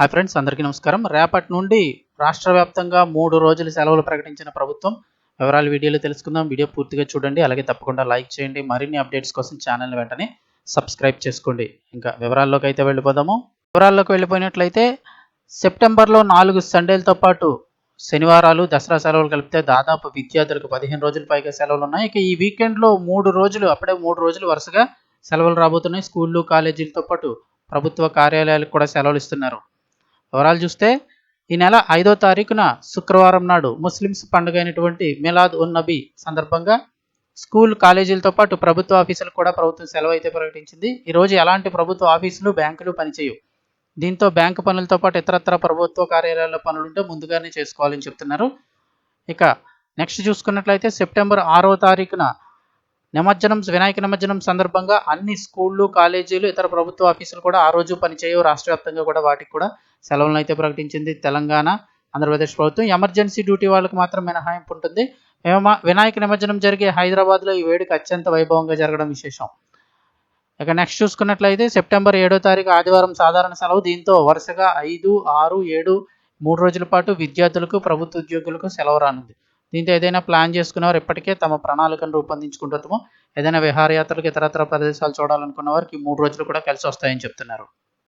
Hi friends అందరికీ నమస్కారం. రేపటి నుండి రాష్ట్ర వ్యాప్తంగా మూడు రోజులు సెలవులు ప్రకటించిన ప్రభుత్వం వివరాలు వీడియోలో తెలుసుకుందాం. వీడియో పూర్తిగా చూడండి. అలాగే తప్పకుండా లైక్ చేయండి. మరిన్ని అప్డేట్స్ కోసం ఛానల్ వెంటనే సబ్స్క్రైబ్ చేసుకోండి. ఇంకా వివరాల్లోకి అయితే వెళ్ళిపోదాము. వివరాల్లోకి వెళ్ళిపోయినట్లయితే సెప్టెంబర్లో నాలుగు సండేలతో పాటు శనివారాలు దసరా సెలవులు కలిపితే దాదాపు విద్యార్థులకు పదిహేను రోజుల పైగా సెలవులు ఉన్నాయి. ఇక ఈ వీకెండ్లో మూడు రోజులు అప్పుడే మూడు రోజులు వరుసగా సెలవులు రాబోతున్నాయి. స్కూళ్ళు కాలేజీలతో పాటు ప్రభుత్వ కార్యాలయాలకు కూడా సెలవులు ఇస్తున్నారు. వివరాలు చూస్తే ఈ నెల ఐదో తారీఖున శుక్రవారం నాడు ముస్లిమ్స్ పండుగ అయినటువంటి మిలాద్ ఉన్ నబీ సందర్భంగా స్కూల్ కాలేజీలతో పాటు ప్రభుత్వ ఆఫీసులు కూడా ప్రభుత్వం సెలవు అయితే ప్రకటించింది. ఈ రోజు ఎలాంటి ప్రభుత్వ ఆఫీసులు బ్యాంకులు పనిచేయవు. దీంతో బ్యాంకు పనులతో పాటు ఇతరత్ర ప్రభుత్వ కార్యాలయాల పనులుంటే ముందుగానే చేసుకోవాలని చెప్తున్నారు. ఇక నెక్స్ట్ చూసుకున్నట్లయితే సెప్టెంబర్ ఆరో తారీఖున నిమజ్జనం వినాయక నిమజ్జనం సందర్భంగా అన్ని స్కూళ్ళు కాలేజీలు ఇతర ప్రభుత్వ ఆఫీసులు కూడా ఆ రోజు పనిచేయవు. రాష్ట్ర వ్యాప్తంగా కూడా వాటికి కూడా సెలవులను అయితే ప్రకటించింది తెలంగాణ ఆంధ్రప్రదేశ్ ప్రభుత్వం. ఎమర్జెన్సీ డ్యూటీ వాళ్ళకి మాత్రం మినహాయింపు ఉంటుంది. వినాయక నిమజ్జనం జరిగే హైదరాబాద్లో ఈ వేడుక అత్యంత వైభవంగా జరగడం విశేషం. ఇక నెక్స్ట్ చూసుకున్నట్లయితే సెప్టెంబర్ ఏడో తారీఖు ఆదివారం సాధారణ సెలవు. దీంతో వరుసగా ఐదు ఆరు ఏడు మూడు రోజుల పాటు విద్యార్థులకు ప్రభుత్వ ఉద్యోగులకు సెలవు రానుంది. దీంతో ఏదైనా ప్లాన్ చేసుకున్నవారు ఇప్పటికే తమ ప్రణాళికను రూపొందించుకుంటాము ఏదైనా విహారయాత్రలకు ఇతరత్ర ప్రదేశాలు చూడాలనుకున్న వారికి మూడు రోజులు కూడా కలిసి వస్తాయని చెప్తున్నారు.